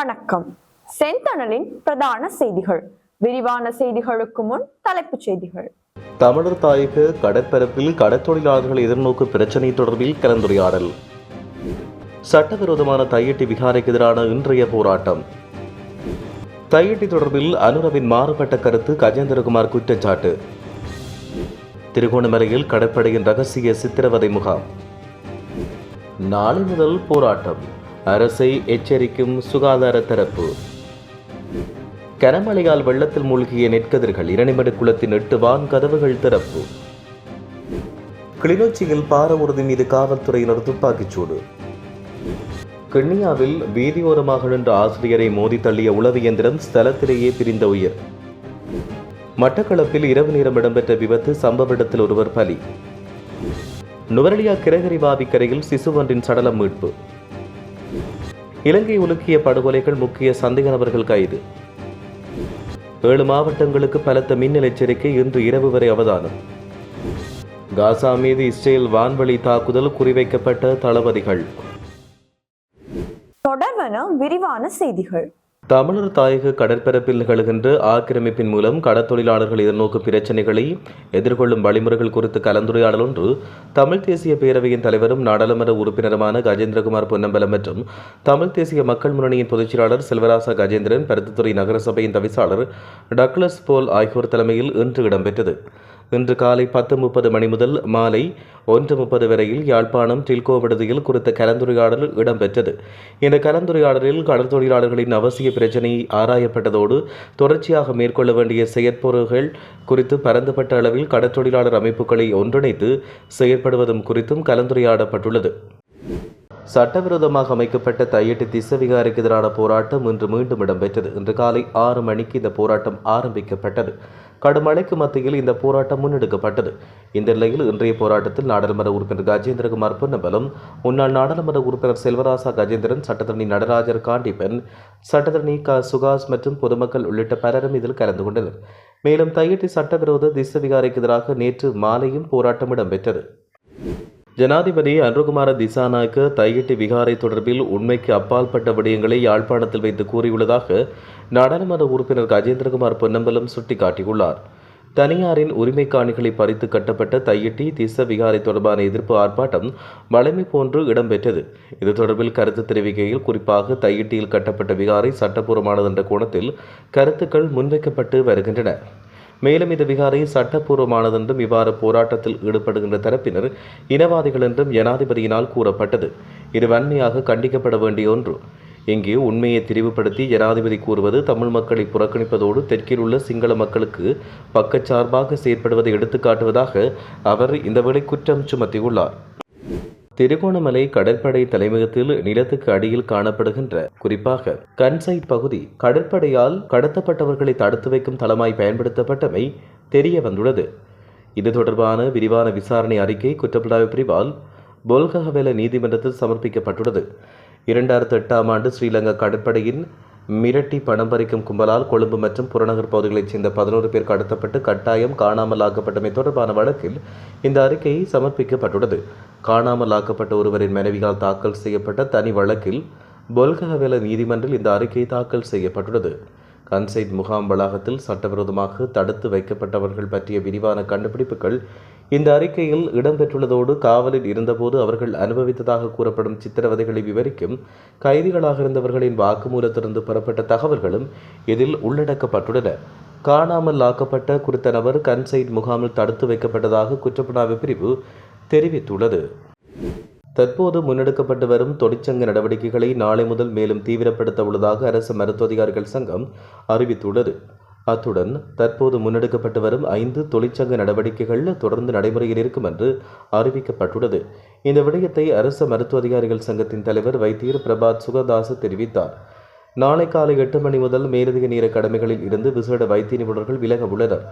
வணக்கம். செந்தணலின் பிரதான செய்திகள். விரிவான செய்திகளுக்கு முன் தலைப்புச் செய்திகள். தமிழர் தாயக கடற்பரப்பில் கடற்தொழிலாளர்கள் எதிர்நோக்கு பிரச்சினை தொடர்பில் கலந்துரையாடல். சட்டவிரோதமான தையட்டி விகாரைக்கு எதிரான இன்றைய போராட்டம். தையட்டி தொடர்பில் அனுரவின் மாறுபட்ட கருத்து கஜேந்திரகுமார் குற்றச்சாட்டு. திருகோணமலையில் கடற்படையின் ரகசிய சித்திரவதை முகாம். நாளை முதல் போராட்டம். அரசை எச்சரிக்கும் சுகாதார தரப்பு. கனமழையால் வெள்ளத்தில் மூழ்கிய நெற்கதிர்கள் இரணிமடு குளத்தின் எட்டு வான் கதவுகள் திறப்பு. கிளிநொச்சியில் பாரவூர்தி மீது காவல்துறையினர் துப்பாக்கிச்சூடு கிண்ணியாவில் வீதியோரமாக நின்ற ஆசிரியரை மோதி தள்ளிய உளவு இயந்திரம் ஸ்தலத்திலேயே பிரிந்த உயிர். மட்டக்களப்பில் இரவு நேரம் இடம்பெற்ற விபத்து சம்பவ இடத்தில் ஒருவர் பலி. நுவரலியா கிரகரி வாவிக்கரையில் சிசு ஒன்றின் சடலம் மீட்பு. இலங்கை உலுக்கிய படுகொலைகள் முக்கிய சந்தேக நபர்கள் கைது. ஏழு மாவட்டங்களுக்கு பலத்த மின்னல் எச்சரிக்கை இன்று இரவு வரை அவதானம். காசா மீது இஸ்ரேல் வான்வழி தாக்குதல் குறிவைக்கப்பட்ட தளபதிகள். தொடர்வன விரிவான செய்திகள். தமிழர் தாயக கடற்பரப்பில் நிகழ்கின்ற ஆக்கிரமிப்பின் மூலம் கடற்தொழிலாளர்கள் எதிர்நோக்கும் பிரச்சினைகளை எதிர்கொள்ளும் வழிமுறைகள் குறித்து கலந்துரையாடல் ஒன்று தமிழ் தேசிய பேரவையின் தலைவரும் நாடாளுமன்ற உறுப்பினருமான கஜேந்திரகுமார் பொன்னம்பலம் மற்றும் தமிழ் தேசிய மக்கள் முன்னணியின் பொதுச்செயலாளர் செல்வராசா கஜேந்திரன் பருத்தித்துறை நகரசபையின் தவிசாளர் டக்ளஸ் போல் ஆகியோர் தலைமையில் இன்று இடம்பெற்றது. இன்று காலை பத்து முப்பது மணி முதல் மாலை ஒன்று முப்பது வரையில் யாழ்ப்பாணம் டில்கோ விடுதியில் குறித்த கலந்துரையாடல் இடம்பெற்றது. இந்த கலந்துரையாடலில் கடற்தொழிலாளர்களின் அவசிய பிரச்சினை ஆராயப்பட்டதோடு தொடர்ச்சியாக மேற்கொள்ள வேண்டிய செயற்பொருள்கள் குறித்து பரந்துபட்ட அளவில் கடற்தொழிலாளர் அமைப்புகளை ஒன்றிணைத்து செயற்படுவதும் குறித்தும் கலந்துரையாடப்பட்டுள்ளது. சட்டவிரோதமாக அமைக்கப்பட்ட தையட்டு திசவிகாரிக்கு எதிரான போராட்டம் இன்று மீண்டும் இடம்பெற்றது. இன்று காலை ஆறு மணிக்கு இந்த போராட்டம் ஆரம்பிக்கப்பட்டது. கடும் மழைக்கு மத்தியில் இந்த போராட்டம் முன்னெடுக்கப்பட்டது. இந்த நிலையில் இன்றைய போராட்டத்தில் நாடாளுமன்ற உறுப்பினர் கஜேந்திரகுமார் பொன்னம்பலம் முன்னாள் நாடாளுமன்ற உறுப்பினர் செல்வராசா கஜேந்திரன் சட்டத்தரணி நடராஜர் காண்டிபன் சட்டத்தரணி க. சுகாஸ் மற்றும் பொதுமக்கள் உள்ளிட்ட பலரும் இதில் கலந்து கொண்டனர். மேலும் தையட்டி சட்டவிரோத திசவிகாரைக்கு எதிராக நேற்று மாலையும் போராட்டம் இடம்பெற்றது. ஜனாதிபதி அன்ருகுமார திசாநாயக்க தையிட்டி விகாரை தொடர்பில் உண்மைக்கு அப்பால்பட்ட விடயங்களை யாழ்ப்பாணத்தில் வைத்து கூறியுள்ளதாக நாடாளுமன்ற உறுப்பினர் கஜேந்திரகுமார் பொன்னம்பலம் சுட்டிக்காட்டியுள்ளார். தனியாரின் உரிமை காணிகளை பறித்து கட்டப்பட்ட தையிட்டி திச விகாரை தொடர்பான எதிர்ப்பு ஆர்ப்பாட்டம் வளமை போன்று இடம்பெற்றது. இது தொடர்பில் கருத்து தெரிவிக்கையில் குறிப்பாக தையிட்டியில் கட்டப்பட்ட விகாரை சட்டப்பூர்வமானது என்ற கோணத்தில் கருத்துக்கள் முன்வைக்கப்பட்டு வருகின்றன. மேலும் இந்த விகாரை சட்டப்பூர்வமானதென்றும் இவ்வாறு போராட்டத்தில் ஈடுபடுகின்ற தரப்பினர் இனவாதிகள் என்றும் ஜனாதிபதியினால் கூறப்பட்டது. இது வன்மையாக கண்டிக்கப்பட வேண்டிய ஒன்று. இங்கு உண்மையை தெரிவுபடுத்தி ஜனாதிபதி கூறுவது தமிழ் மக்களை புறக்கணிப்பதோடு தெற்கில் உள்ள சிங்கள மக்களுக்கு பக்கச்சார்பாக செயற்படுவதை எடுத்துக்காட்டுவதாக அவர் இந்த வேளை குற்றம் சுமத்தியுள்ளார். திருகோணமலை கடற்படை தலைமையகத்தில் நிலத்துக்கு அடியில் காணப்படுகின்ற குறிப்பாக கன்சைட் பகுதி கடற்படையால் கடத்தப்பட்டவர்களை தடுத்து வைக்கும் தளமாய் பயன்படுத்தப்பட்டமை தெரிய வந்துள்ளது இது தொடர்பான விரிவான விசாரணை அறிக்கை குற்றப்புலனாய்வு பிரிவால் பொல்கஹவெல நீதிமன்றத்தில் சமர்ப்பிக்கப்பட்டுள்ளது. இரண்டாயிரத்தி எட்டாம் ஆண்டு ஸ்ரீலங்கா கடற்படையின் மிரட்டி பணம் பறிக்கும் கும்பலால் கொழும்பு மற்றும் புறநகர் பகுதிகளைச் சேர்ந்த பதினோரு பேர் கடத்தப்பட்டு கட்டாயம் காணாமல் ஆக்கப்பட்டமை தொடர்பான வழக்கில் இந்த அறிக்கை சமர்ப்பிக்கப்பட்டுள்ளது. காணாமல் ஆக்கப்பட்ட ஒருவரின் மனைவியால் தாக்கல் செய்யப்பட்ட தனி வழக்கில் பொல்கஹவேல நீதிமன்றில் இந்த அறிக்கை தாக்கல் செய்யப்பட்டுள்ளது. கன்சைட் முகாம் வளாகத்தில் சட்டவிரோதமாக தடுத்து வைக்கப்பட்டவர்கள் பற்றிய விரிவான கண்டுபிடிப்புகள் இந்த அறிக்கையில் இடம்பெற்றுள்ளதோடு காவலில் இருந்தபோது அவர்கள் அனுபவித்ததாக கூறப்படும் சித்திரவதைகளை விவரிக்கும் கைதிகளாக இருந்தவர்களின் வாக்குமூலத்திலிருந்து பெறப்பட்ட தகவல்களும் இதில் உள்ளடக்கப்பட்டுள்ளன. காணாமல் ஆக்கப்பட்ட குறித்த நபர் கன்சைட் முகாமில் தடுத்து வைக்கப்பட்டதாக குற்றப்புலனாய்வு பிரிவு தெரிவித்துள்ளது. தற்போது முன்னெடுக்கப்பட்டு வரும் தொழிற்சங்க நடவடிக்கைகளை நாளை முதல் மேலும் தீவிரப்படுத்த உள்ளதாக அரசு மருத்துவ அதிகாரிகள் சங்கம் அறிவித்துள்ளது. அத்துடன் தற்போது முன்னெடுக்கப்பட்டு வரும் ஐந்து தொழிற்சங்க நடவடிக்கைகள் தொடர்ந்து நடைமுறையில் இருக்கும் என்று அறிவிக்கப்பட்டுள்ளது. இந்த விடயத்தை அரசு மருத்துவ அதிகாரிகள் சங்கத்தின் தலைவர் வைத்தியர் பிரபாத் சுகதாச தெரிவித்தார். நாளை காலை எட்டு மணி முதல் மேலதிக நேர கடமைகளில் இருந்து விசேட வைத்திய நிபுணர்கள் விலக உள்ளனர்.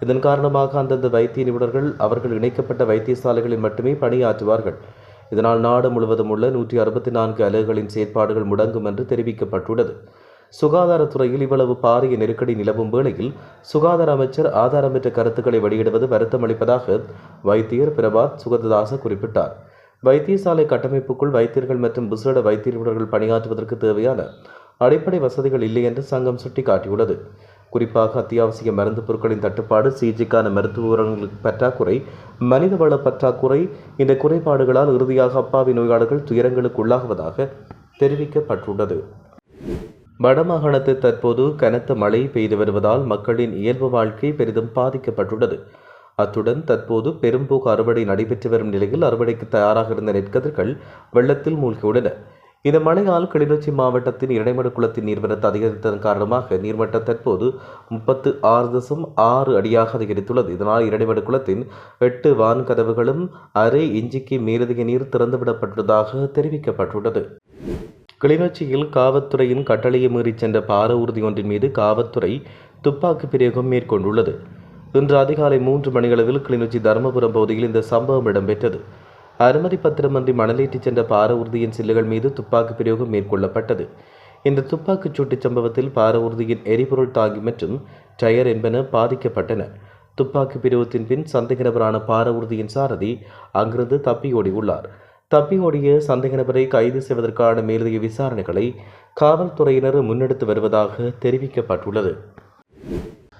இதன் காரணமாக அந்தந்த வைத்திய நிபுணர்கள் அவர்கள் இணைக்கப்பட்ட வைத்தியசாலைகளில் மட்டுமே பணியாற்றுவார்கள். இதனால் நாடு முழுவதும் உள்ள நூற்றி அறுபத்தி நான்கு அலகுகளின் செயற்பாடுகள் முடங்கும் என்று தெரிவிக்கப்பட்டுள்ளது. சுகாதாரத்துறையில் இவ்வளவு பாரிய நெருக்கடி நிலவும் வேளையில் சுகாதார அமைச்சர் ஆதாரமற்ற கருத்துக்களை வெளியிடுவது வருத்தமளிப்பதாக வைத்தியர் பிரபாத் சுகததாச குறிப்பிட்டார். வைத்தியசாலை கட்டமைப்புக்குள் வைத்தியர்கள் மற்றும் விசேட வைத்திய நிபுணர்கள் பணியாற்றுவதற்கு தேவையான அடிப்படை வசதிகள் இல்லை என்று சங்கம் சுட்டிக்காட்டியுள்ளது. குறிப்பாக அத்தியாவசிய மருந்து பொருட்களின் தட்டுப்பாடு சிகிச்சைக்கான மருத்துவ உரங்களுக்கு பற்றாக்குறை மனிதவள பற்றாக்குறை இந்த குறைபாடுகளால் இறுதியாக அப்பாவி நோயாளர்கள் துயரங்களுக்கு உள்ளாகுவதாக தெரிவிக்கப்பட்டுள்ளது. வடமாகாணத்தில் தற்போது கனத்த மழை பெய்து வருவதால் மக்களின் இயல்பு வாழ்க்கை பெரிதும் பாதிக்கப்பட்டுள்ளது. அத்துடன் தற்போது பெரும்போக்கு அறுவடை நடைபெற்று வரும் நிலையில் அறுவடைக்கு தயாராக இருந்த நெற்கதிர்கள் வெள்ளத்தில் மூழ்கியுள்ளன. இந்த மழையால் கிளிநொச்சி மாவட்டத்தின் இடைமடு குளத்தின் நீர்வரத்து அதிகரித்ததன் காரணமாக நீர்மட்டம் தற்போது முப்பத்து ஆறு தசம் ஆறு அடியாக அதிகரித்துள்ளது. இதனால் இடைமடு குளத்தின் எட்டு வான் கதவுகளும் அரை இஞ்சிக்கு மேலதிக நீர் திறந்துவிடப்பட்டுள்ளதாக தெரிவிக்கப்பட்டுள்ளது. கிளிநொச்சியில் காவல்துறையின் கட்டளையை மீறிச் சென்ற பார ஊர்தி ஒன்றின் மீது காவல்துறை துப்பாக்கி பிரயோகம் மேற்கொண்டுள்ளது. இன்று அதிகாலை மூன்று மணியளவில் கிளிநொச்சி தருமபுரம் பகுதியில் இந்த சம்பவம் இடம்பெற்றது. அனுமதி பத்திரமின்றி மணலேற்றிச் சென்ற பார ஊர்தியின் சில்லுகள் மீது துப்பாக்கி பிரயோகம் மேற்கொள்ளப்பட்டது. இந்த துப்பாக்கிச் சூட்டுச் சம்பவத்தில் பார ஊர்தியின் எரிபொருள் தாங்கி மற்றும் டயர் என்பன பாதிக்கப்பட்டன. துப்பாக்கி பிரிவத்தின் பின் சந்தேக நபரான பார ஊர்தியின் சாரதி அங்கிருந்து தப்பியோடியுள்ளார். உள்ளார் தப்பி ஓடிய சந்தேக நபரை கைது செய்வதற்கான மேலதிக விசாரணைகளை காவல்துறையினர் முன்னெடுத்து வருவதாக தெரிவிக்கப்பட்டுள்ளது.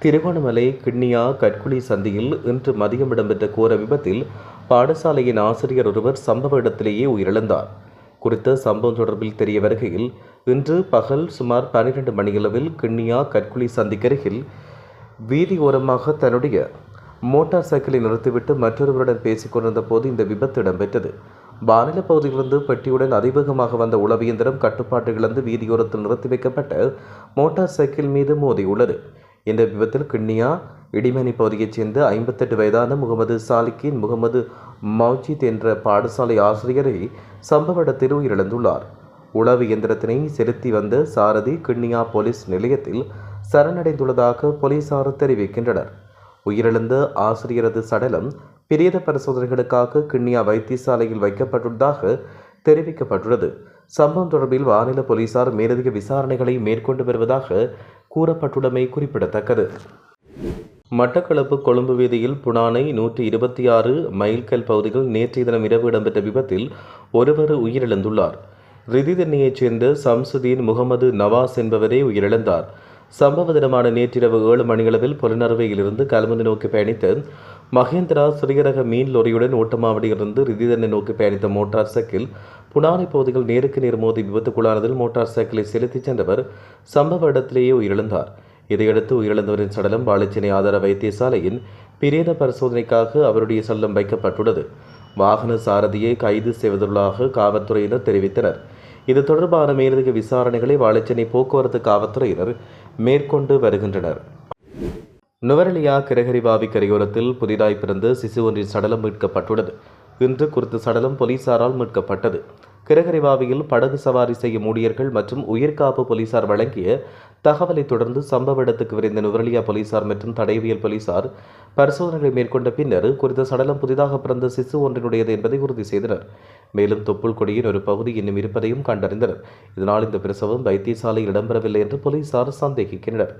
திருகோணமலை கிண்ணியா கட்குழி சந்தியில் இன்று மதியம் இடம்பெற்ற கோர விபத்தில் பாடசாலையின் ஆசிரியர் ஒருவர் சம்பவ இடத்திலேயே உயிரிழந்தார். குறித்த சம்பவம் தொடர்பில் தெரிய வருகையில் இன்று பகல் சுமார் பன்னிரண்டு மணியளவில் கிண்ணியா கற்குழி சந்திக்கருகில் வீதி ஓரமாக தன்னுடைய மோட்டார் சைக்கிளை நிறுத்திவிட்டு மற்றொருவருடன் பேசிக் கொண்டிருந்த போது இந்த விபத்து இடம்பெற்றது. மாநில பகுதியிலிருந்து பெட்டியுடன் அதிவேகமாக வந்த உளவியந்திரம் கட்டுப்பாட்டு இழந்து வீதியோரத்தில் நிறுத்தி வைக்கப்பட்ட மோட்டார் சைக்கிள் மீது மோதியுள்ளது. இந்த விபத்தில் கிண்ணியா இடிமணி பகுதியைச் சேர்ந்த ஐம்பத்தெட்டு வயதான முகமது சாலிக்கின் முகமது மௌஜித் என்ற பாடசாலை ஆசிரியரை சம்பவ இடத்தில் உயிரிழந்துள்ளார். உளவு இயந்திரத்தினை செலுத்தி வந்த சாரதி கிண்ணியா போலீஸ் நிலையத்தில் சரணடைந்துள்ளதாக போலீசார் தெரிவிக்கின்றனர். உயிரிழந்த ஆசிரியரது சடலம் பிரேத பரிசோதனைகளுக்காக கிண்ணியா வைத்தியசாலையில் வைக்கப்பட்டுள்ளதாக தெரிவிக்கப்பட்டுள்ளது. சம்பவம் தொடர்பில் வானில போலீசார் மேலதிக விசாரணைகளை மேற்கொண்டு வருவதாக கூறப்பட்டுள்ளமை குறிப்பிடத்தக்கது. மட்டக்களப்பு கொழும்பு வீதியில் புனானை நூற்றி இருபத்தி ஆறு மைல்கல் பகுதியில் நேற்றைய தினம் இரவு இடம்பெற்ற விபத்தில் ஒருவர் உயிரிழந்துள்ளார். ரிதிதென்னையைச் சேர்ந்த சம்சுதீன் முகமது நவாஸ் என்பவரே உயிரிழந்தார். சம்பவ தினமான நேற்றிரவு ஏழு மணியளவில் புலனறுவையிலிருந்து கல்முனை நோக்கி பயணித்த மகேந்திரா சிறியரக மீன் லொரியுடன் ஓட்டமாவடியிலிருந்து ரிதிதனை நோக்கி பயணித்த மோட்டார் சைக்கிள் புனானை பகுதியில் நேருக்கு நேர் மோதி விபத்துக்குள்ளானதில் மோட்டார் சைக்கிளை செலுத்திச் சென்றவர் சம்பவ இடத்திலேயே உயிரிழந்தார். இதையடுத்து உயிரிழந்தவரின் சடலம் வாழைச்சேனை ஆதார வைத்தியசாலையின் பிரேத பரிசோதனைக்காக அவருடைய சடலம் வைக்கப்பட்டுள்ளது. வாகன சாரதியை கைது செய்வதுள்ளாக காவல்துறையினர் தெரிவித்தனர். இது தொடர்பான மேலதிக விசாரணைகளை வாழைச்சேனை போக்குவரத்து காவல்துறையினர் மேற்கொண்டு வருகின்றனர். நுவரலியா கிரகரிவாவி கரையோரத்தில் புதிதாய் பிறந்த சிசு ஒன்றின் சடலம் மீட்கப்பட்டுள்ளது. இன்று குறித்த சடலம் போலீசாரால் மீட்கப்பட்டது. கிரகரிவாவியில் படகு சவாரி செய்யும் ஊழியர்கள் மற்றும் உயிர்காப்பு போலீசார் வழங்கிய தகவலை தொடர்ந்து சம்பவ இடத்துக்கு விரைந்த நுவரலியா போலீசார் மற்றும் தடைவியல் போலீசார் பரிசோதனைகளை மேற்கொண்ட பின்னர் குறித்த சடலம் புதிதாக பிறந்த சிசு ஒன்றினுடையது என்பதை உறுதி செய்தனர். மேலும் தொப்புள் கொடியின் ஒரு பகுதி இன்னும் இருப்பதையும் கண்டறிந்தனர். இதனால் இந்த பிரசவம் வைத்தியசாலையில் இடம்பெறவில்லை என்று போலீசார் சந்தேகிக்கின்றனர்.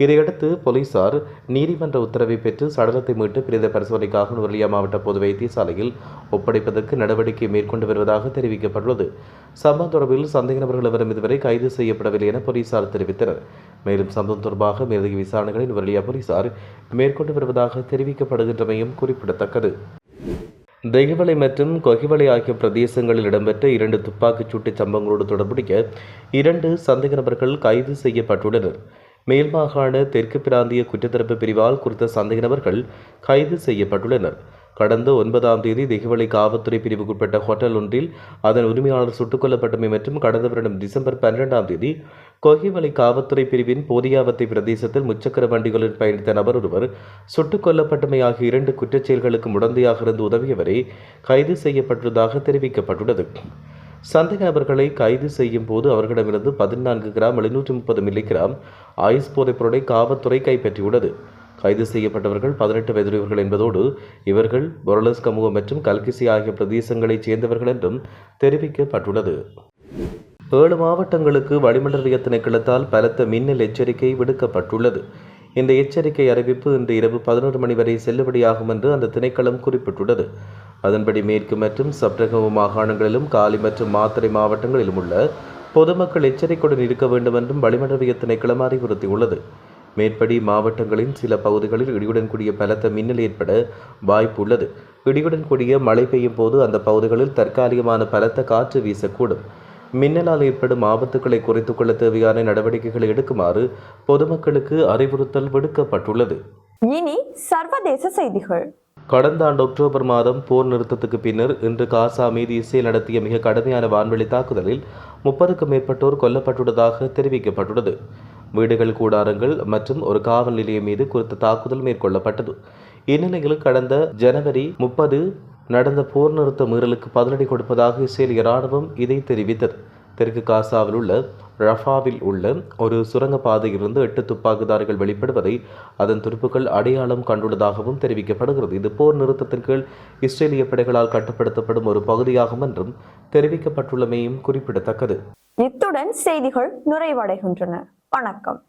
இதையடுத்து போலீசார் நீதிமன்ற உத்தரவை பெற்று சடலத்தை மீட்டு பிரேத பரிசோதனைக்காக நுவரலியா மாவட்ட பொது வைத்தியசாலையில் ஒப்படைப்பதற்கு நடவடிக்கை மேற்கொண்டு வருவதாக தெரிவிக்கப்பட்டுள்ளது. சம்பவம் தொடர்பில் சந்தேக நபர்கள் எவரும் இதுவரை கைது செய்யப்படவில்லை என போலீசார் தெரிவித்தனர். மேலும் சம்பவம் தொடர்பாக மேலதிக விசாரணைகளை நுவரலியா போலீசார் மேற்கொண்டு வருவதாக தெரிவிக்கப்படுகின்றமையும் குறிப்பிடத்தக்கது. தெய்வலை மற்றும் கொகிவலை ஆகிய பிரதேசங்களில் இடம்பெற்ற இரண்டு துப்பாக்கிச் சூட்டு சம்பவங்களோடு தொடர்புடைய இரண்டு சந்தேக நபர்கள் கைது செய்யப்பட்டுள்ளனர். மேல் மாகாண தெற்கு பிராந்திய குற்றத்தரப்பு பிரிவால் குறித்த சந்தேக நபர்கள் கைது செய்யப்பட்டுள்ளனர். கடந்த ஒன்பதாம் தேதி திகவலை காவல்துறை பிரிவுக்குட்பட்ட ஹோட்டல் ஒன்றில் அதன் உரிமையாளர் சுட்டுக் கொல்லப்பட்டமை மற்றும் கடந்த வருடம் டிசம்பர் பன்னிரெண்டாம் தேதி கொகிவலை காவல்துறை பிரிவின் போதியாவத்தை பிரதேசத்தில் முச்சக்கர வண்டிகளில் பயணித்த நபர் ஒருவர் சுட்டுக் கொல்லப்பட்டமை ஆகிய இரண்டு குற்றச்செயல்களுக்கு உடந்தையாக இருந்து உதவியவரை கைது செய்யப்பட்டுள்ளதாக தெரிவிக்கப்பட்டுள்ளது. சந்தேக நபர்களை கைது செய்யும் போது அவர்களிடமிருந்து பதினான்கு கிராம் எழுநூற்றி முப்பது மில்லிகிராம் ஐஸ் போதைப் பொருளை காவல்துறை கைப்பற்றியுள்ளது. கைது செய்யப்பட்டவர்கள் பதினெட்டு வயதுடையவர்கள் என்பதோடு இவர்கள் பொரலஸ் கமுகம் மற்றும் கல்கிசி ஆகிய பிரதேசங்களைச் சேர்ந்தவர்கள் என்றும் தெரிவிக்கப்பட்டுள்ளது. ஏழு மாவட்டங்களுக்கு வளிமண்டல திணைக்களத்தால் பலத்த மின்னல் எச்சரிக்கை விடுக்கப்பட்டுள்ளது. இந்த எச்சரிக்கை அறிவிப்பு இன்று இரவு பதினோரு மணி வரை செல்லுபடியாகும் என்று அந்த திணைக்களம் குறிப்பிட்டுள்ளது. அதன்படி மேற்கு மற்றும் சப்ரகம மாகாணங்களிலும் காலி மற்றும் மாத்தறை மாவட்டங்களிலும் உள்ள பொதுமக்கள் எச்சரிக்கையுடன் இருக்க வேண்டும் என்றும் வளிமண்டலிய திணைக்களம் அறிவுறுத்தியுள்ளது. மேற்படி மாவட்டங்களின் சில பகுதிகளில் இடியுடன் கூடிய பலத்த மின்னல் ஏற்பட வாய்ப்பு உள்ளது. இடியுடன் கூடிய மழை பெய்யும் போது அந்த பகுதிகளில் தற்காலிகமான பலத்த காற்று வீசக்கூடும். மின்னலால் ஏற்படும் ஆபத்துக்களை குறைத்துக் கொள்ள தேவையான நடவடிக்கைகளை எடுக்குமாறு பொதுமக்களுக்கு அறிவுறுத்தல் விடுக்கப்பட்டுள்ளது. இனி சர்வதேச செய்திகள். கடந்த ஆண்டு அக்டோபர் மாதம் போர் நிறுத்தத்துக்கு பின்னர் இன்று காசா மீது இஸ்ரேல் நடத்திய மிக கடுமையான வான்வெளி தாக்குதலில் முப்பதுக்கும் மேற்பட்டோர் கொல்லப்பட்டுள்ளதாக தெரிவிக்கப்பட்டுள்ளது. வீடுகள் கூடாரங்கள் மற்றும் ஒரு காவல் நிலையம் மீது குறித்த தாக்குதல் மேற்கொள்ளப்பட்டது. இந்நிலையில் கடந்த ஜனவரி முப்பது நடந்த போர் நிறுத்த மீறலுக்கு பதிலடி கொடுப்பதாக இஸ்ரேலிய ராணுவம் இதை தெரிவித்தது. தெற்கு காசாவில் உள்ள ரஃபாவில் உள்ள ஒரு சுரங்கப்பாதையிலிருந்து எட்டு துப்பாக்கிதாரிகள் வெளிப்படுவதை அதன் துருப்புக்கள் அடையாளம் கண்டுள்ளதாகவும் தெரிவிக்கப்படுகிறது. இது போர் நிறுத்தத்தின் கீழ் இஸ்ரேலிய படைகளால் கட்டுப்படுத்தப்படும் ஒரு பகுதியாகும் என்றும் தெரிவிக்கப்பட்டுள்ளமையும் குறிப்பிடத்தக்கது. இத்துடன் செய்திகள் நிறைவடைகின்றன. வணக்கம்.